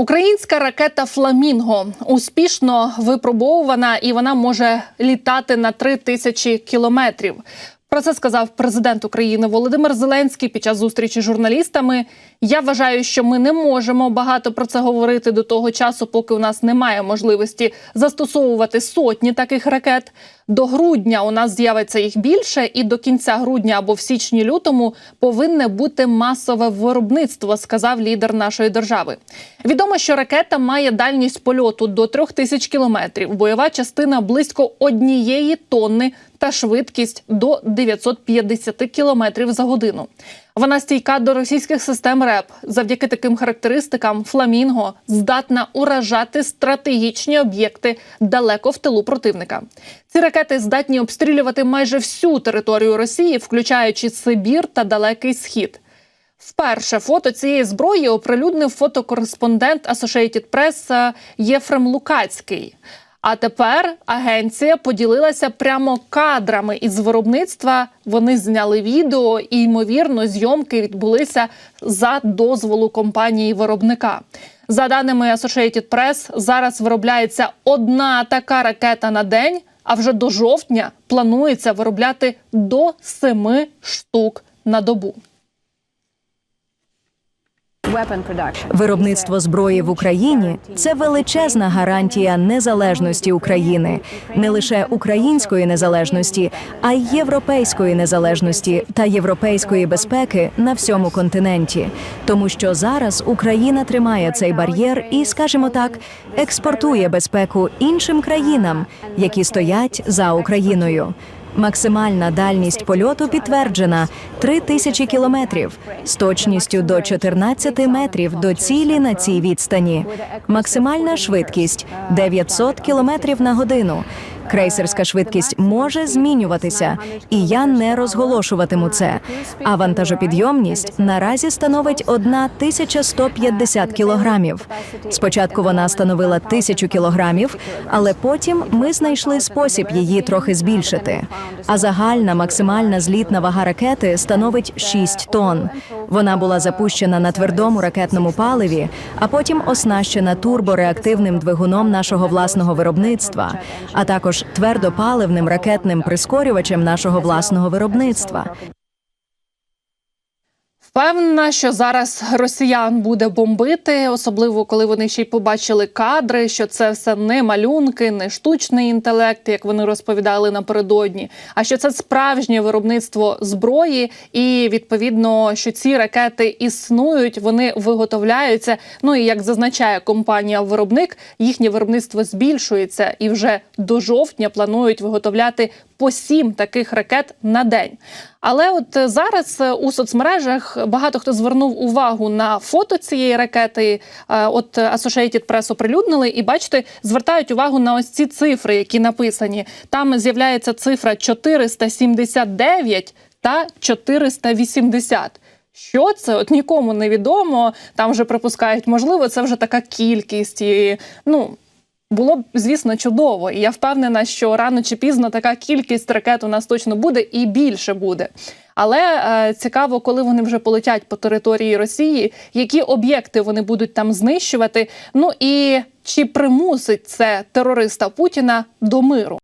Українська ракета Фламінго успішно випробовувана і вона може літати на три тисячі кілометрів. Про це сказав президент України Володимир Зеленський під час зустрічі з журналістами. Я вважаю, що ми не можемо багато про це говорити до того часу, поки у нас немає можливості застосовувати сотні таких ракет. До грудня у нас з'явиться їх більше, і до кінця грудня або в січні-лютому повинне бути масове виробництво, сказав лідер нашої держави. Відомо, що ракета має дальність польоту до трьох тисяч кілометрів, бойова частина близько однієї тонни та швидкість до 950 кілометрів за годину. Вона стійка до російських систем РЕП. Завдяки таким характеристикам Фламінго здатна уражати стратегічні об'єкти далеко в тилу противника. Ці ракети здатні обстрілювати майже всю територію Росії, включаючи Сибір та Далекий Схід. Вперше фото цієї зброї оприлюднив фотокореспондент Associated Press Єфрем Лукацький. А тепер агенція поділилася прямо кадрами із виробництва. Вони зняли відео, і ймовірно, зйомки відбулися за дозволу компанії виробника. За даними Associated Press, зараз виробляється одна така ракета на день. А вже до жовтня планується виробляти до семи штук на добу. Виробництво зброї в Україні це величезна гарантія незалежності України, не лише української незалежності, а й європейської незалежності та європейської безпеки на всьому континенті. Тому що зараз Україна тримає цей бар'єр і, скажімо так, експортує безпеку іншим країнам, які стоять за Україною. Максимальна дальність польоту підтверджена 3 тисячі кілометрів з точністю до 14 метрів до цілі на цій відстані. Максимальна швидкість 900 кілометрів на годину. Крейсерська швидкість може змінюватися, і я не розголошуватиму це. А вантажопідйомність наразі становить 1150 кілограмів. Спочатку вона становила тисячу кілограмів, але потім ми знайшли спосіб її трохи збільшити. А загальна максимальна злітна вага ракети становить 6 тонн. Вона була запущена на твердому ракетному паливі, а потім оснащена турбореактивним двигуном нашого власного виробництва, а також твердопаливним ракетним прискорювачем нашого власного виробництва. Впевнена, що зараз росіян буде бомбити, особливо коли вони ще й побачили кадри, що це все не малюнки, не штучний інтелект, як вони розповідали напередодні, а що це справжнє виробництво зброї, і відповідно, що ці ракети існують, вони виготовляються. Ну і як зазначає компанія-виробник, їхнє виробництво збільшується і вже до жовтня планують виготовляти по сім таких ракет на день. Але от зараз у соцмережах багато хто звернув увагу на фото цієї ракети. Е, От Associated Press оприлюднили, і бачите, звертають увагу на ось ці цифри, які написані. Там з'являється цифра 479 та 480. Що це? От нікому не відомо. Там вже припускають, можливо, це вже така кількість. І, ну, було б, звісно, чудово. І я впевнена, що рано чи пізно така кількість ракет у нас точно буде і більше буде. Але е, цікаво, коли вони вже полетять по території Росії, які об'єкти вони будуть там знищувати. Ну і чи примусить це терориста Путіна до миру?